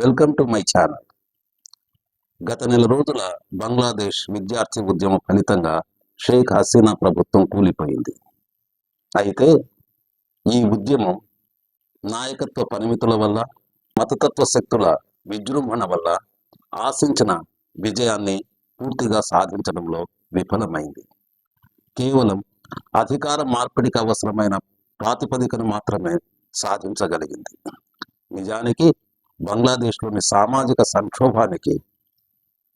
Welcome to my channel. గత నెల రోజుల బంగ్లాదేశ్ విద్యార్థి ఉద్యమం ఫలితంగా షేక్ హసీనా ప్రభుత్వం కూలిపోయింది. అయితే ఈ ఉద్యమం నాయకత్వ పరిమితుల వల్ల మతతత్వ శక్తుల విజృంభణ వల్ల ఆశించిన విజయాన్ని పూర్తిగా సాధించడంలో విఫలమైంది. కేవలం అధికార మార్పిడికి అవసరమైన ప్రాతిపదికను మాత్రమే సాధించగలిగింది. నిజానికి బంగ్లాదేశ్లోని సామాజిక సంక్షోభానికి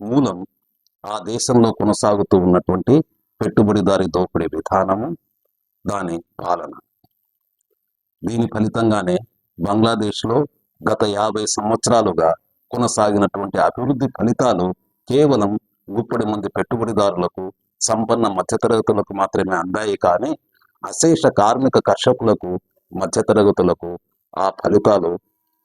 మూలం ఆ దేశంలో కొనసాగుతూ ఉన్నటువంటి పెట్టుబడిదారి దోపిడీ విధానము దాని పాలన. దీని ఫలితంగానే బంగ్లాదేశ్లో గత యాభై సంవత్సరాలుగా కొనసాగినటువంటి అభివృద్ధి ఫలితాలు కేవలం గుప్పడి మంది పెట్టుబడిదారులకు సంపన్న మధ్యతరగతులకు మాత్రమే అందాయి కానీ అశేష కార్మిక కర్షకులకు మధ్యతరగతులకు ఆ ఫలితాలు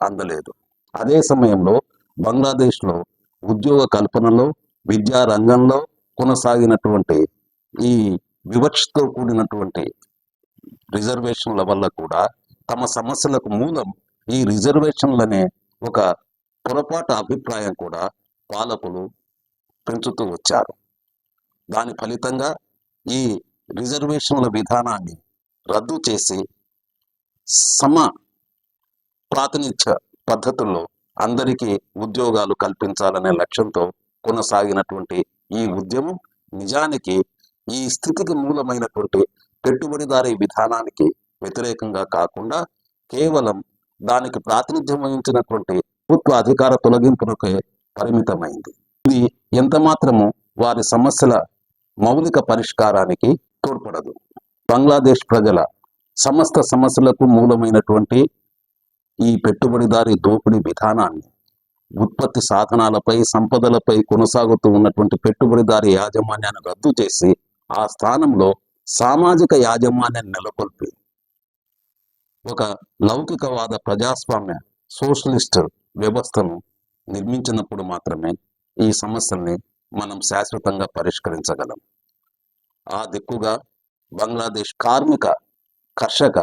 అందలేదు. అదే సమయంలో బంగ్లాదేశ్లో ఉద్యోగ కల్పనలో విద్యా రంగంలో కొనసాగినటువంటి ఈ వివక్షతో కూడినటువంటి రిజర్వేషన్ల వల్ల కూడా తమ సమస్యలకు మూలం ఈ రిజర్వేషన్లనే ఒక పొరపాటు అభిప్రాయం కూడా పాలకులు పెంచుతూ వచ్చారు. దాని ఫలితంగా ఈ రిజర్వేషన్ల విధానాన్ని రద్దు చేసి సమ ప్రాతినిధ్య పద్ధతుల్లో అందరికీ ఉద్యోగాలు కల్పించాలనే లక్ష్యంతో కొనసాగినటువంటి ఈ ఉద్యమం నిజానికి ఈ స్థితికి మూలమైనటువంటి పెట్టుబడిదారీ విధానానికి వ్యతిరేకంగా కాకుండా కేవలం దానికి ప్రాతినిధ్యం వహించినటువంటి ప్రభుత్వ అధికార తొలగింపునకే పరిమితమైంది. ఇది ఎంత మాత్రము వారి సమస్యల మౌలిక పరిష్కారానికి తోడ్పడదు. బంగ్లాదేశ్ ప్రజల సమస్త సమస్యలకు మూలమైనటువంటి ఈ పెట్టుబడిదారి దోపిడీ విధానాన్ని ఉత్పత్తి సాధనాలపై సంపదలపై కొనసాగుతూ ఉన్నటువంటి పెట్టుబడిదారి యాజమాన్యాన్ని రద్దు చేసి ఆ స్థానంలో సామాజిక యాజమాన్యాన్ని నెలకొల్పి. ఒక లౌకికవాద ప్రజాస్వామ్య సోషలిస్ట్ వ్యవస్థను నిర్మించినప్పుడు మాత్రమే ఈ సమస్యల్ని మనం శాశ్వతంగా పరిష్కరించగలం. ఆ దిక్కుగా బంగ్లాదేశ్ కార్మిక కర్షక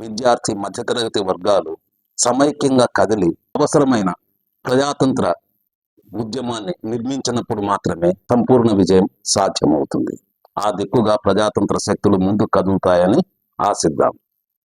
విద్యార్థి మధ్యతరగతి వర్గాలు సమైక్యంగా కదిలి అవసరమైన ప్రజాతంత్ర ఉద్యమాన్ని నిర్మించినప్పుడు మాత్రమే సంపూర్ణ విజయం సాధ్యమవుతుంది. ఆ దిక్కుగా ప్రజాతంత్ర శక్తులు ముందు కదులుతాయని ఆశిద్దాం.